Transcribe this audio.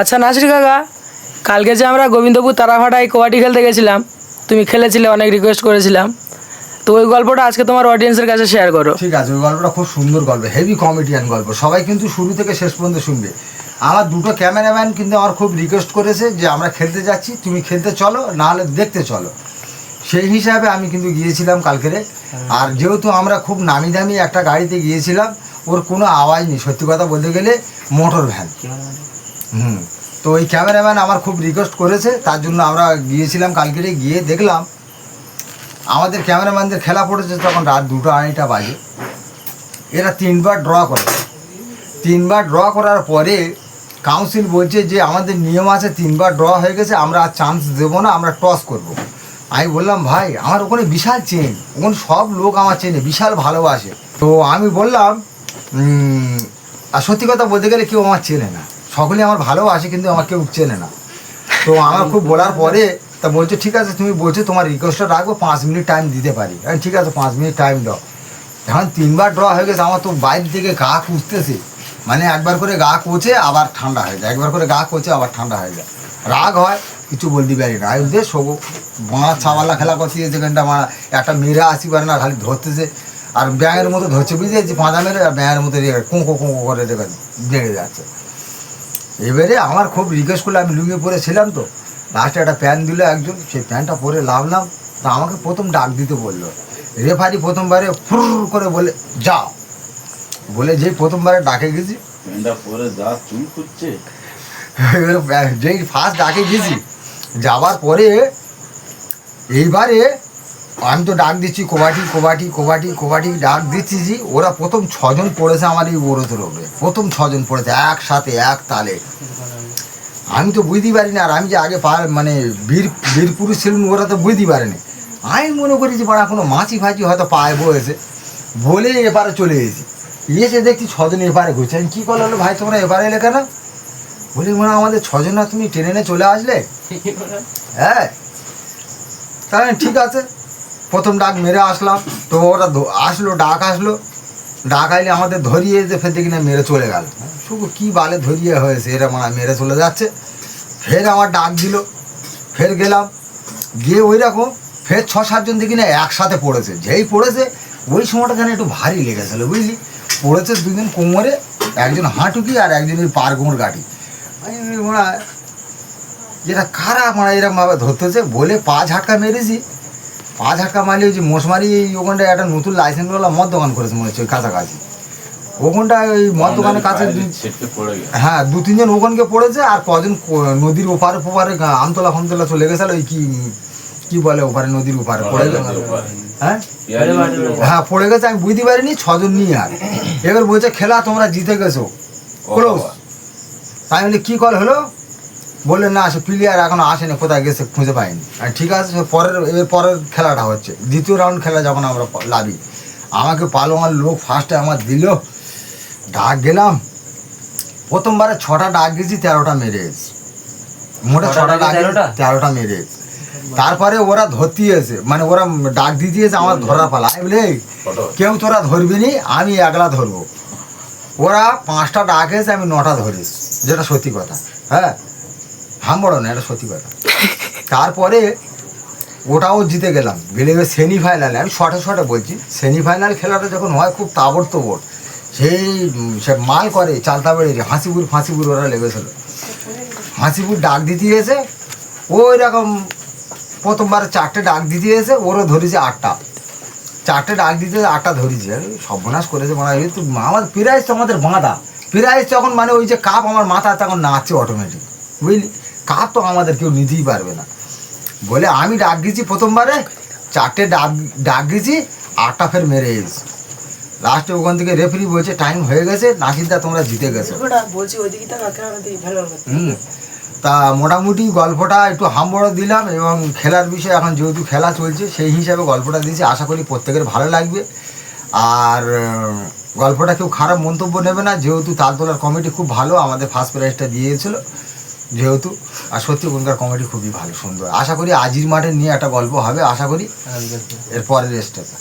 আচ্ছা নাসির কাকা কালকে যে আমরা গোবিন্দপুর তারাভাটায় কবাডি খেলতে গেছিলাম তুমি খেলেছিলে অনেক রিকোয়েস্ট করেছিলাম। তো ওই গল্পটা আজকে তোমার অডিয়েন্সের কাছে শেয়ার করো। ঠিক আছে ওই গল্পটা খুব সুন্দর গল্প হেভি কমেডিয়ান গল্প। সবাই কিন্তু শুরু থেকে শেষ পর্যন্ত শুনবে। আমার দুটো ক্যামেরাম্যান কিন্তু আমার খুব রিকোয়েস্ট করেছে যে আমরা খেলতে যাচ্ছি তুমি খেলতে চলো নাহলে দেখতে চলো। সেই হিসাবে আমি কিন্তু গিয়েছিলাম কালকেরে। আর যেহেতু আমরা খুব নামি দামি একটা গাড়িতে গিয়েছিলাম ওর কোনো আওয়াজ নেই। সত্যি কথা বলতে গেলে মোটর ভ্যান হুম। তো ওই ক্যামেরাম্যান আমার খুব রিকোয়েস্ট করেছে, তার জন্য আমরা গিয়েছিলাম, কালকেরে গিয়ে দেখলাম। আমাদের ক্যামেরাম্যানদের খেলা পড়েছে তখন রাত দুটো আড়াইটা বাজে। এরা তিনবার ড্র করে। তিনবার ড্র করার পরে কাউন্সিল বলছে যে, আমাদের নিয়ম আছে, তিনবার ড্র হয়ে গেছে, আমরা আর চান্স দেবো না, আমরা টস করব। আমি বললাম, ভাই, আমার ওখানে বিশাল চেন ওখানে সব লোক আমার চেনে, বিশাল ভালোবাসে। তো আমি বললাম আর সত্যি কথা বলতে গেলে কেউ আমার চেনে না। সকলে আমার ভালো ভালোবাসে, কিন্তু আমার কেউ চেনে না। তো আমার খুব বলার পরে তা বলছে, ঠিক আছে, তুমি বলছো তোমার রিকোয়েস্টটা রাখব, পাঁচ মিনিট টাইম দিতে পারি। আমি ঠিক আছে, পাঁচ মিনিট টাইম দাও। এখন তিনবার ড্র হয়ে গেছে, আমার তো বাইরে থেকে গা কুচতেছে মানে একবার করে গা কোচে আবার ঠান্ডা হয়ে যায়। একবার করে গা কোচে আবার ঠান্ডা হয়ে যায়। রাগ হয়, কিছু বলতে পারি না। বেশ সবু বাঁড়া ছাওয়ালা খেলা করছি যেখানটা মারা একটা মেয়েরা আসি পারে না, খালি ধরতেছে। আর ব্যাঙের মতো ধরছে বুঝেছি পাঁজা মেরে আর ব্যাঙের মতো কোঁকো কোঁকো করে দেখে বেড়ে যাচ্ছে। এবারে আমার খুব রিকোয়েস্ট করলে আমি লুঙ্গি পরে ছিলাম তো। লাস্টে একটা প্যান্ট দিল একজন সেই প্যান্টটা পরে লাভলাম তা আমাকে প্রথম ডাক দিতে বলল। রেফারি প্রথমবারে ফুর করে বলে যাও। বলে যেই প্রথমবারে ডাকে গেছি। যেই ফার্স্ট ডাকে গেছি যাওয়ার পরে এইবারে আমি তো ডাক দিচ্ছি কোবাটি কোবাটি কোবাটি কোবাটি ডাক দিচ্ছি জি, ওরা প্রথম ছজন পড়েছে আমার এই ওরতের ওপরে প্রথম ছজন পড়েছে একসাথে এক তালে। আমি তো বুঝতে পারিনি আর আমি যে আগে পার মানে বীর বীর পুরুষ ছিলেন ওরা তো বুঝতে পারেনি। আমি মনে করি যে বাড়া কোনো মাছি ফাঁচি হয়তো পায়ে বয়েছে। বলে এপারে চলে এসেছি এসে দেখছি ছজন এপারে ঘুরছে। আমি কী করল ভাই তোমরা এপারে এলে কেন? বলি মনে আমাদের ছজন না তুমি ট্রেনে চলে আসলে? হ্যাঁ। তাহলে ঠিক আছে। প্রথম ডাক মেরে আসলাম তো ওরা আসলো ডাক আসলো। ডাক আইলে আমাদের ধরিয়ে যে ফের দেখি না মেরে চলে গেল। শুধু কী বালে ধরিয়ে হয়েছে এরা মানে মেরে চলে যাচ্ছে। ফের আমার ডাক দিল। ফের গেলাম। গিয়ে ওই রকম ফের ছ সাতজন দেখি না একসাথে পড়েছে। যেই পড়েছে ওই সময়টা যেন একটু ভারী লেগেছিল বুঝলি? পড়েছে দুজন কোমরে একজন হাঁটুকি আর একজনের পার কোমর বলি, মনে যেটা কারা মানে এরকম ভাবে ধরতেছে? বলে পা ঝাটকা মেরেছি পা ঝাটকা মারলে ওই যে মশমারি ওখানটায় একটা নতুন লাইসেন্সওয়ালা মদ দোকান করেছে মনে হচ্ছে ওই কাছাকাছি। ওখানটায় ওই মদ দোকানের কাছে হ্যাঁ দু তিনজন ওখানকে পড়েছে আর কজন নদীর ওপারে ওপারে আমতলা ফামতলা চলে গেছে ওই কি কি বলে ওপারে নদীর ওপারে পড়ে গেছে। হ্যাঁ। হ্যাঁ পড়ে গেছে আমি বুঝতে পারিনি ছজন নিয়ে আর। এবার বলছে খেলা তোমরা জিতে গেছো। ক্লোজ তাই বলি কী কল হলো বললেন না সে প্লেয়ার এখনও আসেনি কোথায় গেছে খুঁজে পাইনি। আর ঠিক আছে পরের এর পরের খেলাটা হচ্ছে দ্বিতীয় রাউন্ড খেলা যখন আমরা লাভি। আমাকে পালোয়ান লোক ফার্স্টে আমার দিল ডাক গেলাম। প্রথমবারে ছটা ডাক দিয়েছি তেরোটা মেরে এসেছি। মোটে ছটা ডাক তেরোটা? মেরে এসেছি। তারপরে ওরা ধরতে এসে মানে ওরা ডাক দিয়ে দিয়েছে আমার ধরার পালা। আমি বলি "এই, ফটো। কেউ তোরা ধরবি নি আমি একলা ধরবো। ওরা পাঁচটা ডাক এসে আমি নটা ধরিস যেটা সত্যি কথা। হ্যাঁ? হাম বড় না, এটা সত্যি কথা। তারপরে ওটাও জিতে গেলাম। গেলে সেমিফাইনালে আমি শর্টে শর্টে বলছি সেমিফাইনাল খেলাটা যখন হয় খুব তাবড় তোবড় সেই সে মাল করে চালতা বেড়ে হাসিপুর ফাঁসিপুর ওরা লেগেছিল। হাসিপুর ডাক দিতে এসে ওই রকম প্রথমবার চারটে ডাক দিতে এসে, ওরও ধরেছে আটটা। চারটে ডাক দিতে আটটা ধরেছে। সর্বনাশ করেছে মানে তো আমার প্রাইস তো আমাদের বাঁধা। প্রাইস তখন মানে ওই যে কাপ আমার মাথা তখন নাচছে অটোমেটিক বুঝলি? কাপ তো আমাদের কেউ নিতেই পারবে না। বলে আমি ডাক দিয়েছি প্রথমবারে চারটে ডাক ডাক দিয়েছি আটটা ফের মেরে এসেছি। লাস্টে ওখান থেকে রেফারি বলছে টাইম হয়ে গেছে নাসিরদা তোমরা জিতে গেছো। হুম। তা মোটামুটি গল্পটা একটু হামবড় দিলাম এবং খেলার বিষয়ে এখন যেহেতু খেলা চলছে সেই হিসাবে গল্পটা দিয়েছি। আশা করি প্রত্যেকের ভালো লাগবে। আর গল্পটা কেউ খারাপ মন্তব্য নেবে না। যেহেতু তালতলার কমিটি খুব ভালো আমাদের ফার্স্ট প্রাইজটা দিয়েছিল। যেহেতু আর সত্যি ওখানকার কমেডি খুবই ভালো সুন্দর। আশা করি আজির মাঠে নিয়ে একটা গল্প হবে আশা করি এরপরের স্টেপে